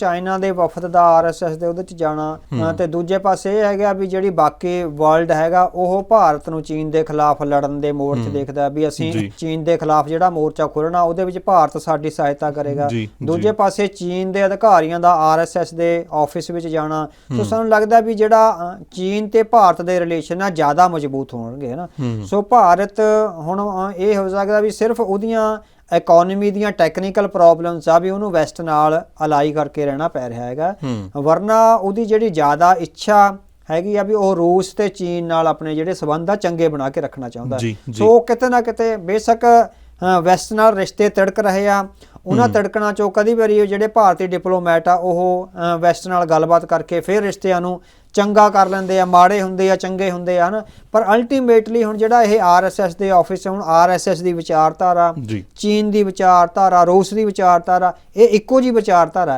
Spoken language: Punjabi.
ਚਾਈਨਾ ਦੇ ਵਫਦ ਦਾ ਆਰਐਸਐਸ ਦੇ ਉਹਦੇ ਚ ਜਾਣਾ ਤੇ ਦੂਜੇ ਪਾਸੇ ਇਹ ਹੈਗਾ ਵੀ ਜਿਹੜੀ ਬਾਕੀ ਵਰਲਡ ਹੈਗਾ ਉਹ ਭਾਰਤ ਨੂੰ ਚੀਨ ਦੇ ਖਿਲਾਫ ਲੜਨ ਦੇ ਮੋੜ 'ਚ ਦੇਖਦਾ ਵੀ ਅਸੀਂ। ਚੀਨ ਦੇ ਖਿਲਾਫ ਜਿਹੜਾ ਮੋਰਚਾ ਖੋਲਣਾ ਉਹਦੇ ਵਿੱਚ ਭਾਰਤ ਸਾਡੀ ਸਹਾਇਤਾ ਕਰੇਗਾ। ਦੂਜੇ ਪਾਸੇ ਚੀਨ ਦੇ ਅਧਿਕਾਰੀਆਂ ਦਾ ਆਰਐਸਐਸ ਦੇ ਆਫਿਸ ਵਿੱਚ ਜਾਣਾ ਸੋ ਸਾਨੂੰ ਲੱਗਦਾ ਵੀ ਜਿਹੜਾ ਚੀਨ ਤੇ ਭਾਰਤ ਦੇ ਰਿਲੇਸ਼ਨ ਆ ਜ਼ਿਆਦਾ ਮਜ਼ਬੂਤ ਹੋਣਗੇ ਨਾ? ਸੋ ਭਾਰਤ ਹੁਣ ਇਹ ਹੋ ਸਕਦਾ ਵੀ ਸਿਰਫ ਉਹਦੀਆਂ ਇਕਨੋਮੀ ਦੀਆਂ ਟੈਕਨੀਕਲ ਪ੍ਰੋਬਲਮਸ ਆ ਵੀ ਉਹਨੂੰ ਵੈਸਟ ਨਾਲ ਅਲਾਈ ਕਰਕੇ ਰਹਿਣਾ ਪੈ ਰਿਹਾ ਹੈਗਾ। ਵਰਨਾ ਉਹਦੀ ਜਿਹੜੀ ਜ਼ਿਆਦਾ ਇੱਛਾ ਹੈਗੀ ਆ ਵੀ ਉਹ ਰੂਸ ਤੇ ਚੀਨ ਨਾਲ ਆਪਣੇ ਜਿਹੜੇ ਸਬੰਧ ਆ ਚੰਗੇ ਬਣਾ ਕੇ ਰੱਖਣਾ ਚਾਹੁੰਦਾ। ਸੋ ਕਿਤੇ ਨਾ ਕਿਤੇ ਬੇਸ਼ੱਕ ਵੈਸਟ ਨਾਲ ਰਿਸ਼ਤੇ ਤਿੜਕ ਰਹੇ ਆ। ਉਹਨਾਂ ਤਿੜਕਣਾ ਚੋਂ ਕਦੀ ਵਾਰੀ ਜਿਹੜੇ ਭਾਰਤੀ ਡਿਪਲੋਮੈਟ ਆ ਉਹ ਵੈਸਟ ਨਾਲ ਗੱਲਬਾਤ ਕਰਕੇ ਫਿਰ ਰਿਸ਼ਤਿਆਂ ਨੂੰ ਚੰਗਾ ਕਰ ਲੈਂਦੇ ਆ ਮਾੜੇ ਹੁੰਦੇ ਆ ਚੰਗੇ ਹੁੰਦੇ ਆ ਹਨ? ਪਰ ਅਲਟੀਮੇਟਲੀ ਹੁਣ ਜਿਹੜਾ ਇਹ ਆਰਐਸਐਸ ਦੇ ਆਫਿਸ ਹੁਣ ਆਰਐਸਐਸ ਦੀ ਵਿਚਾਰਧਾਰਾ ਚੀਨ ਦੀ ਵਿਚਾਰਧਾਰਾ ਰੂਸ ਦੀ ਵਿਚਾਰਧਾਰਾ ਇਹ ਇੱਕੋ ਜੀ ਵਿਚਾਰਧਾਰਾ।